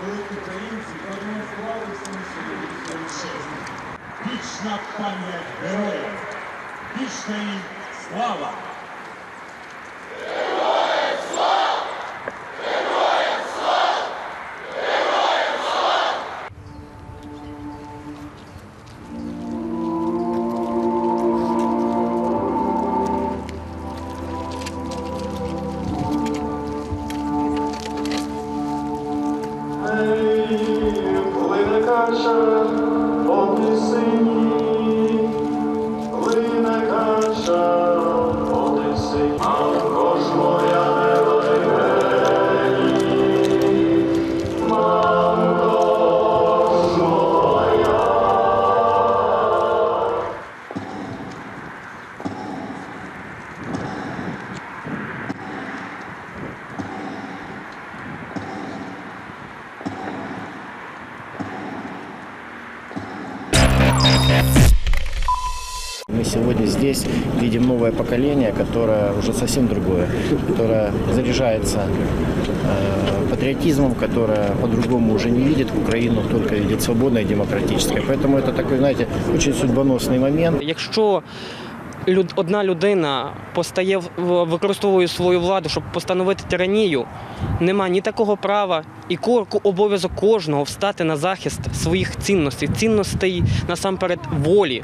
коли українці продемонстрували всьому світу свою чесність. Вічна пам'ять героїв! вічна їм слава. По тисині, мамко а моя не Мы сегодня здесь видим новое поколение, которое уже совсем другое, которое заряжается э, патриотизмом, которое по-другому уже не видит Украину, только видит свободной и демократической. Поэтому это такой, знаете, очень судьбоносный момент. Якщо люд- одна людина постає використовує свою владу, щоб постановити тиранію, нема ні такого права і обов'язок кожного встати на захист своїх цінностей, цінностей насамперед волі.